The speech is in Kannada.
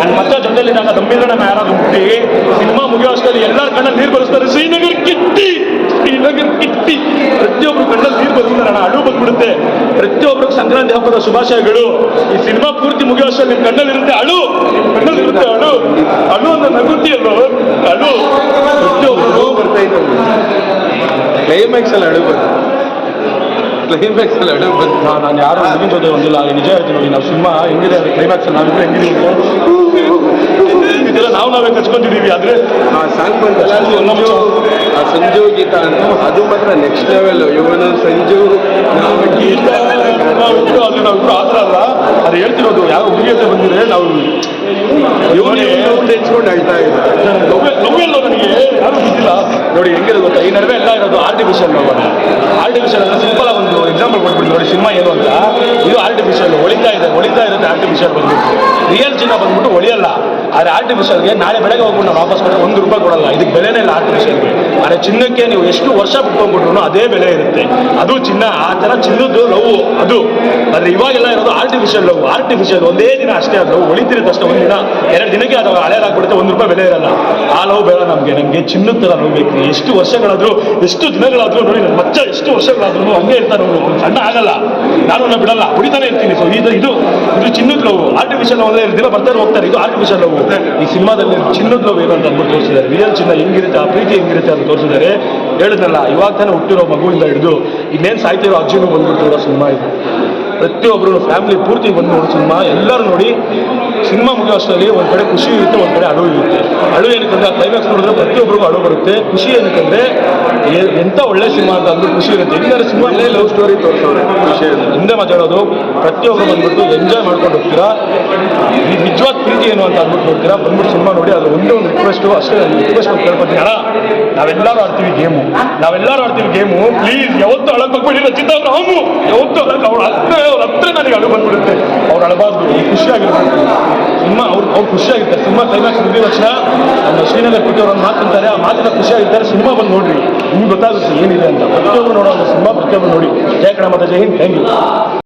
ನನ್ನ ಮಚ್ಚ ಜೊತೆಲಿದ್ದಾಗ ದಮ್ಮಿದ್ರಣ್ಣ ಯಾರಾದ್ರೂ ಮುಟ್ಟಿ ಸಿನಿಮಾ ಮುಗಿಯೋ ಅಷ್ಟರಲ್ಲಿ ಎಲ್ಲರ ಕಣ್ಣಲ್ಲಿ ನೀರು ಬರೆಸ್ತಾರೆ. ಶ್ರೀನಗರ್ ಕಿಟ್ಟಿ! ಶ್ರೀನಗರ್ ಕಿಟ್ಟಿ! ಪ್ರತಿಯೊಬ್ರು ಕಣ್ಣಲ್ಲಿ ನೀರು ಬರೆಸ್ತಾರೆ ಅಣ್ಣ ಅಳು ಬಂದ್ಬಿಡುತ್ತೆ. ಪ್ರತಿಯೊಬ್ರಿಗೆ ಸಂಕ್ರಾಂತಿ ಹಬ್ಬದ ಶುಭಾಶಯಗಳು. ಈ ಸಿನಿಮಾ ಪೂರ್ತಿ ಮುಗಿಯೋ ಅಷ್ಟರಲ್ಲಿ ನಿಮ್ಮ ಕಣ್ಣಲ್ಲಿರುತ್ತೆ ಅಳು ಕಣ್ಣಲ್ಲಿರುತ್ತೆ ಅಳು ಅಳು ಅಂತ ಅಲ್ಲ ಅಳು ಪ್ರತಿಯೊಬ್ರು ಬರ್ತಾ ಇತ್ತು. ಕ್ಲೈಮ್ಯಾಕ್ಸ್ ಅಲ್ಲಿ ಅಳು ಬರ್ತಾರೆ ಕ್ಲೈಮ್ಯಾಕ್ಸ್ ಅಲ್ಲಿ ಅಡುಗೆ ಬಂತು. ನಾನು ಯಾರು ಹುಡುಗಿನ ಜೊತೆ ಒಂದಿಲ್ಲ ನಿಜ ಹೇಳ್ತೀನಿ ನೋಡಿ ನಾವು ಸಿನಿಮಾ ಹೆಂಗಿದೆ ಕ್ಲೈಮ್ಯಾಕ್ಸ್ ಹೆಂಗಿದೆ ಇದೆಲ್ಲ ನಾವು ಕಚ್ಕೊಂಡಿದೀವಿ ಆದ್ರೆ ಆ ಸಾಂಗ್ ಬಂದು ಸಂಜು ಆ ಸಂಜು ಗೀತ ಅಂತ ಅದು ಮಾತ್ರ ನೆಕ್ಸ್ಟ್ ಲೆವೆಲ್ ಇವನು ಸಂಜು ನಾವು ಗೀತ ಅದು ನಾವು ಆ ಥರ ಅಲ್ಲ. ಅದು ಹೇಳ್ತಿರೋದು ಯಾರು ಹುಡುಗಿ ಬಂದಿದೆ ಬಂದಿದ್ರೆ ನಾವು ಇವನು ಹೇಳ್ತಾ ಇದ್ದಾರೆ. ನನಗೆ? ಯಾರು ಗೊತ್ತಿಲ್ಲ. ನೋಡಿ ಹೆಂಗಿರೋದು ಗೊತ್ತಾ? ಈ ನಡುವೆ ಎಲ್ಲ ಇರೋದು ಆರ್ಟಿಫಿಷಿಯಲ್ ನೋಡೋಣ ಆರ್ಟಿಫಿಷಿಯಲ್ ಅಂದ್ರೆ ಸಿಂಪಲ್ ಆಗಿ ಒಂದು ಎಕ್ಸಾಂಪಲ್ ಕೊಟ್ಬಿಟ್ಟು ನೋಡಿ ಸಿನಿಮಾ ಏನು ಅಂತ. ಇದು ಆರ್ಟಿಫಿಷಿಯಲ್ ಹೊಳಿತಾ ಇದೆ ಹೊಳಿತಾ ಇರುತ್ತೆ ಆರ್ಟಿಫಿಷಿಯಲ್ ಬಂದ್ಬಿಟ್ಟು. ರಿಯಲ್ ಚಿನ್ನ ಬಂದ್ಬಿಟ್ಟು ಒಳಿಯಲ್ಲ ಆದರೆ ಆರ್ಟಿಫಿಷಿಯಲ್ಗೆ ನಾಳೆ ಬೆಳಗ್ಗೆ ಹೋಗ್ಬಿಟ್ಟು ನಾವು ವಾಪಸ್ ಕೊಟ್ಟರೆ ಒಂದು ರೂಪಾಯಿ ಕೊಡಲ್ಲ. ಇದಕ್ಕೆ ಬೆಲೆನೇ ಇಲ್ಲ ಆರ್ಟಿಫಿಷಿಯಲ್ಗೆ ಆದರೆ ಚಿನ್ನಕ್ಕೆ ನೀವು ಎಷ್ಟು ವರ್ಷ ಬಿಟ್ಕೊಂಡ್ಬಿಟ್ರು ಅದೇ ಬೆಲೆ ಇರುತ್ತೆ. ಅದು ಚಿನ್ನ, ಆ ಥರ ಚಿನ್ನದ್ದು ಲವ್ ಅದು. ಆದರೆ ಇವಾಗೆಲ್ಲ ಇರೋದು ಆರ್ಟಿಫಿಷಿಯಲ್ ಲವ್ ಆರ್ಟಿಫಿಷಿಯಲ್ ಒಂದೇ ದಿನ ಅಷ್ಟೇ ಅದು. ಲವ್ ಒಳಿತಿರುತ್ತೆ ಅಷ್ಟೇ. ಒಂದು ದಿನ ಎರಡು ದಿನಕ್ಕೆ ಅದು ಹಳೆಯದಾಗ್ಬಿಡುತ್ತೆ ಒಂದು ರೂಪಾಯಿ ಬೆಲೆ ಇರಲ್ಲ. ಆ ನೋವು ಬೇಡ ನಮಗೆ ನಮಗೆ ಚಿನ್ನದ ಥರ ನೋವು ಎಷ್ಟು ವರ್ಷಗಳಾದರೂ, ಎಷ್ಟು ದಿನಗಳಾದರೂ ನೋಡಿ ನನ್ನ ಮಚ್ಚ ಎಷ್ಟು ವರ್ಷಗಳಾದ್ರೂ ಹಂಗೆ ಇರ್ತಾನೆ ಅವನು. ಸಣ್ಣ ಆಗಲ್ಲ. ನಾನು ಬಿಡಲ್ಲ. ಹೊಡಿತಾನೆ ಇರ್ತೀನಿ. ಸೊ, ಇದು ಇದು ಇದು ಚಿನ್ನದ ಲವ್ ಆರ್ಟಿಫಿಷಿಯಲ್ ಒಂದೇ ದಿನ ಬರ್ತಾರೆ ಹೋಗ್ತಾರೆ ಇದು ಆರ್ಟಿಫಿಷಿಯಲ್ ಲವ್ ಈ ಸಿನಿಮಾದಲ್ಲಿ ಚಿನ್ನದ ಲವ್ ಏನು ಅಂತ ಅಂದ್ಬಿಟ್ಟು ತೋರಿಸಿದ್ದಾರೆ. ರಿಯಲ್ ಚಿನ್ನ ಹೆಂಗಿರುತ್ತೆ, ಆ ಪ್ರೀತಿ ಹೆಂಗಿರುತ್ತೆ ಅಂತ ತೋರಿಸಿದ್ದಾರೆ. ಹೇಳಿದ್ನಲ್ಲ, ಇವಾಗ ತಾನೇ ಹುಟ್ಟಿರೋ ಮಗುವಿಂದ ಹಿಡಿದು ಇನ್ನೇನು ಸಾಯ್ತಿರೋ ಅಜ್ಜಿನೂ ಬಂದ್ಬಿಟ್ಟಿರೋ ಸಿನಿಮಾ ಇದು. ಪ್ರತಿಯೊಬ್ಬರು ಫ್ಯಾಮಿಲಿ ಪೂರ್ತಿ ಬಂದು ನೋಡಿ ಸಿನಿಮಾ. ಎಲ್ಲರೂ ನೋಡಿ ಸಿನಿಮಾ ಮುಗಿಯೋಷ್ಟರಲ್ಲಿ ಒಂದು ಕಡೆ ಖುಷಿ ಇರುತ್ತೆ ಒಂದು ಕಡೆ ಅಳು ಇರುತ್ತೆ. ಅಳು ಏನಕ್ಕಂದ್ರೆ ಆ ಕ್ಲೈಮ್ಯಾಕ್ಸ್ ನೋಡಿದ್ರೆ ಪ್ರತಿಯೊಬ್ಬರಿಗೂ ಅಳು ಬರುತ್ತೆ. ಖುಷಿ ಏನಕ್ಕಂದ್ರೆ ಎಂಥ ಒಳ್ಳೆ ಸಿನಿಮಾ ಅಂತ ಅಂದ್ರೆ ಖುಷಿ ಇರುತ್ತೆ. ಎಲ್ಲರೂ ಸಿನಿಮಾ ಲವ್ ಸ್ಟೋರಿ ತೋರಿಸೋರೆ ಖುಷಿ ಹಿಂದೆ ಮಾತಾಡೋದು ಪ್ರತಿಯೊಬ್ಬರು ಬಂದ್ಬಿಟ್ಟು ಎಂಜಾಯ್ ಮಾಡ್ಕೊಂಡು ಹೋಗ್ತೀರಾ? ಈ ನಿಜವಾದ ಪ್ರೀತಿ ಏನು ಅಂತ ಅಂದ್ಬಿಟ್ಟು ನೋಡ್ತೀರಾ? ಬಂದ್ಬಿಟ್ಟು ಸಿನಿಮಾ ನೋಡಿ ಅದು ಒಂದೇ ಒಂದು ರಿಕ್ವೆಸ್ಟು ಅಷ್ಟೇ ರಿಕ್ವೆಸ್ಟ್ ಅಂತ ಕೇಳ್ಕೊತೀನಿ ಅಣ್ಣ ನಾವೆಲ್ಲರೂ ಆಡ್ತೀವಿ ಗೇಮು ನಾವೆಲ್ಲರೂ ಆಡ್ತೀವಿ ಗೇಮು ಪ್ಲೀಸ್ ಯಾವತ್ತೂ ಅಳಕ್ಕೆ ಹೋಗ್ಬೇಡಿ ರಚಿತಾ ರಾಮು ಯಾವತ್ತೂ ಅಳಕ್ಕೆ ಅವಳು ಹತ್ರ ಅವ್ರ ಹತ್ರ ನನಗೆ ಅಳು ಬಂದ್ಬಿಡುತ್ತೆ. ಅವ್ರು ಅಳಬಾರ್ದು ಖುಷಿಯಾಗಿರ್ಬೇಕು. ಸಿನಿಮಾ, ಅವ್ರು ಅವ್ರು ಖುಷಿಯಾಗಿರ್ತಾರೆ. ಸಿನಿಮಾ ಕ್ಲೈಮ್ಯಾಕ್ಸ್ ಮುಗಿದ ತಕ್ಷಣ ನಮ್ಮ ಶ್ರೀನಗರ್ ಕೊಟ್ಟವ್ರು ಒಂದು ಮಾತಂತಾರೆ ಆ ಮಾತಿನ ಖುಷಿಯಾಗಿರ್ತಾರೆ. ಸಿನಿಮಾ ಬಂದು ನೋಡ್ರಿ. ನಿಮ್ಗೆ ಗೊತ್ತಾಗುತ್ತೆ ಏನಿದೆ ಅಂತ. ಪ್ರತಿಯೊಬ್ಬರು ನೋಡೋ ಸಿನಿಮಾ, ಪ್ರತಿಯೊಬ್ಬರು ನೋಡಿ. ಜಯ ಕಣ ಮತ್ತೆ ಜೈ ಹಿಂದ್. Thank you.